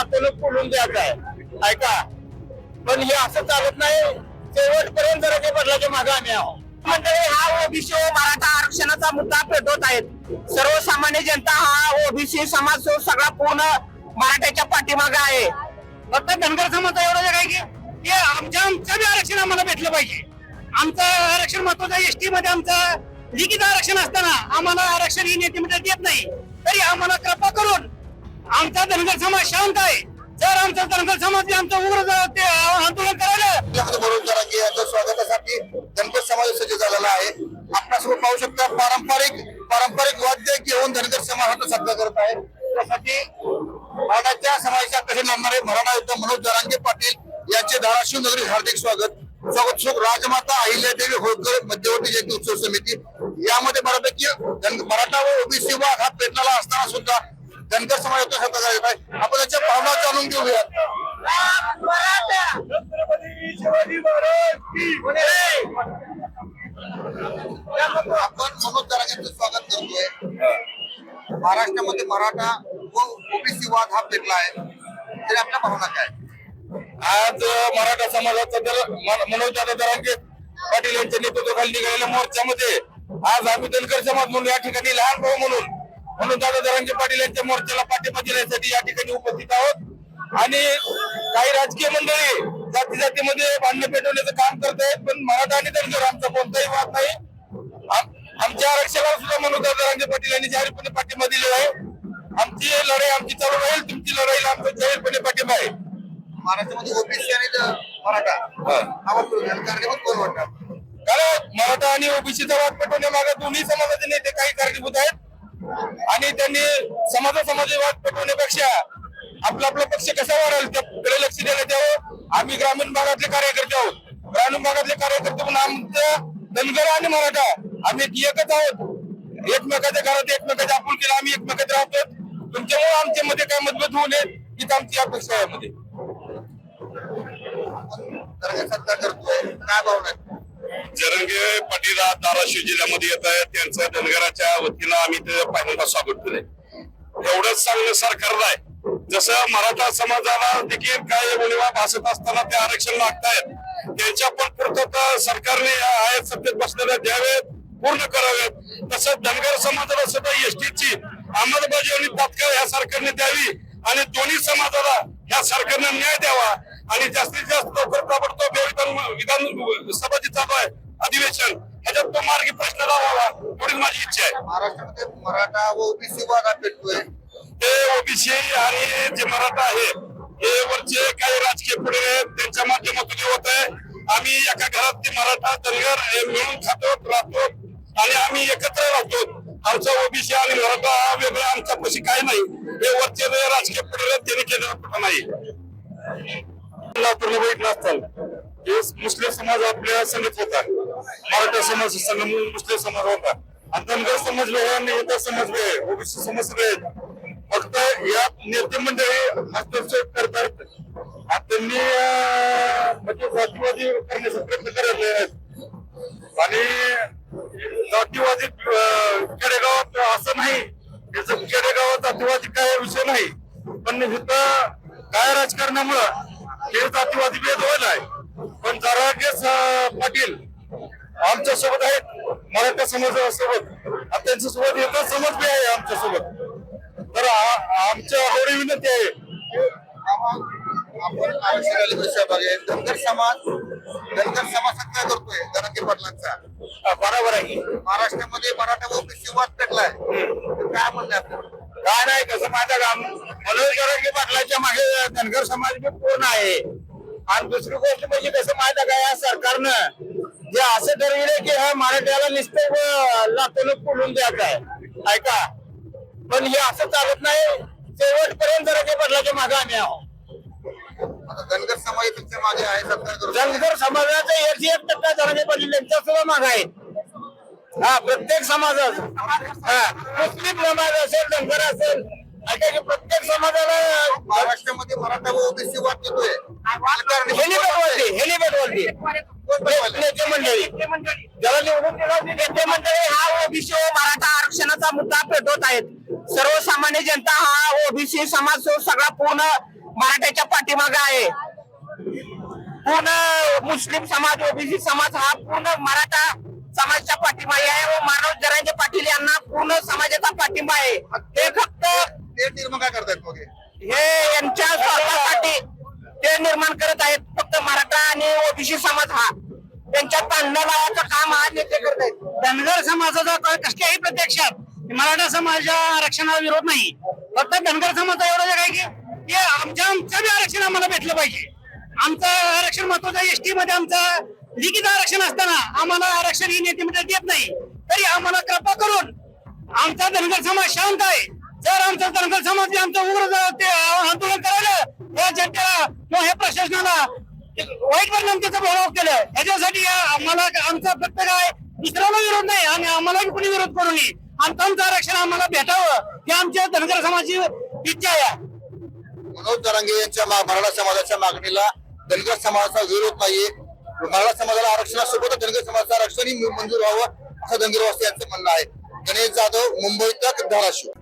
नातवलं बोलून द्यायचं आहे. ऐका. पण हे असं चालत नाही. शेवटपर्यंत जरा ते बदलाच्या मागे आम्ही आहोत. मंडळी हा ओबीसी मराठा आरक्षणाचा मुद्दा पेटवत आहेत. सर्वसामान्य जनता हा ओबीसी समाज जो सगळा पूर्ण मराठ्याच्या पाठीमागे आहे. फक्त धनगर समाज एवढं आहे की आमच्या आमचं बी आरक्षण आम्हाला भेटलं पाहिजे. आमचं आरक्षण महत्वाचं एसटी मध्ये आमचं लिखित आरक्षण असताना आम्हाला आरक्षण ही नेते देत नाही. तरी आम्हाला कृपा करून आमचा धनगर समाज शांत आहे. जर आमचा धनगर समाज आमचं उग्र आंदोलन करायला. स्वागतासाठी धनगर समाज सज्ज झालेला आहे. आपणासोबत पाहू शकता पारंपरिक पारंपरिक वाद्य घेऊन धनगर समाज हा तो सत्कार करत आहे. त्यासाठी मराठ्याच्या समाजाच्या कसे लढणारे मराठा युद्ध मनोज दरांगे पाटील यांचे धाराशिव नगरी हार्दिक स्वागत. स्वागत सुख राजमाता अहिल्यादेवी होळकर मध्यवर्ती जयंती उत्सव समिती. यामध्ये बऱ्यापैकी मराठा व ओबीसी वाद हा पेटणाला असताना सुद्धा धनगर समाज युद्ध सत्कार आपण त्याच्या भावना जाणून घेऊया. आपण मनोज स्वागत करतोय. महाराष्ट्रामध्ये मराठा व ओबीसी वाद हा पेटला आहे. तरी आपल्या भावना काय? आज मराठा समाजाचा तर मनोज दादा दरांगे पाटील यांच्या नेतृत्वाखाली निघालेल्या मोर्चामध्ये आज आम्ही धनगर समाज म्हणून या ठिकाणी लहान भाऊ म्हणून म्हणून दादा दरांगे पाटील यांच्या मोर्चाला पाठिंबा देण्यासाठी या ठिकाणी उपस्थित आहोत. आणि काही राजकीय मंडळी जाती जातीमध्ये भांडण पेटवण्याचं काम करत आहेत पण मराठा आणि धनगर आमचा कोणताही वाद नाही. आम- आमच्या आरक्षणाला सुद्धा मनोज दादा दरांगे पाटील यांनी जाहीरपणे पाठिंबा दिलेला आहे. आमची लढाई आमची चालू राहील तुमची लढाईला आमचा जाहीरपणे पाठिंबा आहे. महाराष्ट्रामध्ये ओबीसी आणि मराठा. कारणीभूत कोण कारण मराठा आणि ओबीसीचा वाद पेटवण्यामागे दोन्ही समाजाचे नेते काही कारणीभूत आहेत. आणि त्यांनी समाजा समाजवाद वाद आपला आपला पक्ष कसा वाढेल त्याकडे लक्ष देण्यात यावं. आम्ही ग्रामीण भागातले कार्यकर्ते आहोत. ग्रामीण भागातले कार्यकर्ते म्हणून आमचं धनगर आणि मराठा आम्ही एकच आहोत. एकमेकाच्या घरात एकमेकाच्या आपुलकीला आम्ही एकमेकात राहतो तुमच्यामुळे आमच्या मध्ये काय मतभेद होऊ नये हीच आमची अपेक्षा आहे मध्ये करतोय. काय भावना जरंगे पाटील धाराशिव जिल्ह्यामध्ये येत आहेत. त्यांचं धनगराच्या वतीनं आम्ही ते पहिल्यांदा स्वागत केलंय. एवढंच चांगलं सरकारला आहे. जसं मराठा समाजाला देखील काय उणीवा भासत असताना ते आरक्षण मागतायत त्यांच्या पण पूर्तता सरकारने या आहेत सत्तेत बसलेल्या द्यावेत पूर्ण करावेत. तसंच धनगर समाजाला सुद्धा एसटीची अंमलबजावणी तात्काळ ह्या सरकारने द्यावी आणि दोन्ही समाजाला ह्या सरकारने न्याय द्यावा. आणि जास्तीत जास्त लवकर ताबडतोब विधान विधानसभा जी चालू आहे. अधिवेशन ह्याच्यात तो मार्गी प्रश्न लावावा एवढीच माझी इच्छा आहे. महाराष्ट्रामध्ये मराठा व ओबीसी वाद हा पेटतोय. ते ओबीसी आणि जे मराठा आहे हे वरचे काही राजकीय पुढे आहेत त्यांच्या माध्यमातून होत आहे. आम्ही एका घरात ते मराठा धनगर हे मिळून खातो राहतो आणि आम्ही एकत्र राहतो आमचा ओबीसी आणि मराठा हा वेगळा आमच्या पशी काय नाही. हे वरचे जे राजकीय पुढे आहेत त्यांनी केलेलं कुठं नाही. लातूरला बघितलं असताल हे मुस्लिम समाज आपल्या संगत होता. मराठा समाज संघ मुस्लिम समाज होता. आणि धनगर समाज वेगळा आणि समाज वेगळे ओबीसी समाज सगळे फक्त या नेते मंडळी हस्तक्षेप करतात. आणि त्यांनी म्हणजे जातीवादी करण्याचा प्रयत्न करत आहेत. आणि जातीवादी खेडेगावात असं नाही त्याचं खेडेगावात जातीवादी काय विषय नाही पण इथं काय राजकारणामुळं हे जातीवादी भेद व्हायला आहे. पण जरागेश पाटील आमच्यासोबत आहेत. मराठा समाजासोबत. त्यांच्यासोबत एका समाज बी आहे आमच्यासोबत तर आमच्या आवडी विनंती आहे. आपण सहभागी आहे धनगर समाज धनगर समाज सत्कार करतोय? जरांगे पाटलांचा. बरोबर आहे. महाराष्ट्रामध्ये मराठा ओबीसी वाद पेटलाय. तर काय म्हणणं आहे आपलं काय नाही कसं माझ्या काम मनोज जरांगे पाटलाच्या मागे धनगर समाज बी पूर्ण आहे. आणि दुसरी गोष्ट म्हणजे कसं माहिती का या सरकारनं जे असं ठरविले की हा मराठ्याला नुसतं लातून बोलून द्यायचं आहे. ऐका. पण हे असं चालत नाही. शेवटपर्यंत जरांगे पाटलाच्या मागे आम्ही आहोत. धनगर समाज तुमच्या मागे आहे धनगर समाजाचा एकशे एक टक्का जरांगे पाटील यांच्या सुद्धा माग आहे. हा प्रत्येक समाजात हा मुस्लिम समाज असेल धनगर असेल. ऐका की प्रत्येक समाजाला महाराष्ट्रामध्ये मराठा ओबीसी वाद येतोय. हेलिपॅड वरती हेलिपॅड वरती. नेते मंडळी. ज्याला निवडून नेते मंडळी हा ओबीसी मराठा आरक्षणाचा मुद्दा पेटवत आहेत. सर्वसामान्य जनता हा ओबीसी समाज जो सगळा पूर्ण मराठ्याच्या पाठीमागे आहे. पूर्ण मुस्लिम समाज ओबीसी समाज हा पूर्ण मराठा समाजाच्या पाठीमागे आहे व मनोज जरांगे पाटील यांना पूर्ण समाजाचा पाठिंबा आहे. ते फक्त ते निर्माण काय करतायत मग हे? त्यांच्या तांडा काम हा नेते करत आहेत धनगर समाजाचा कसल्याही प्रत्यक्षात मराठा समाज आरक्षणाला विरोध नाही. फक्त धनगर समाज एवढं काय की आमच्या आमचं बी आरक्षण आम्हाला भेटलं पाहिजे. आमचं आरक्षण महत्वाचं एसटी मध्ये आमचं लिखित आरक्षण असताना आम्हाला आरक्षण ही नेते मंडळ देत नाही. तरी आम्हाला कृपा करून आमचा धनगर समाज शांत आहे. जर आमचा धनगर समाज आमचं उग्र ते आंदोलन करायला या जनतेला किंवा हे प्रशासनाला वाईट परिणाम त्याचा भोगाव केलं त्याच्यासाठी या आम्हाला आमचा फक्त काय दुसऱ्याला विरोध नाही. आणि आम्हाला कोणी विरोध करू नये. आमचं आमचं आरक्षण आम्हाला भेटावं. ही आमच्या धनगर समाजाची इच्छा आहे. मनोज जरांगे यांच्या मराठा समाजाच्या मागणीला धनगर समाजाचा विरोध नाहीये. मराठा समाजाला आरक्षणासोबत धनगर समाजाचं आरक्षणही मंजूर व्हावं असं धनगरवासी यांचं म्हणणं आहे. गणेश जाधव मुंबई तक धाराशिव.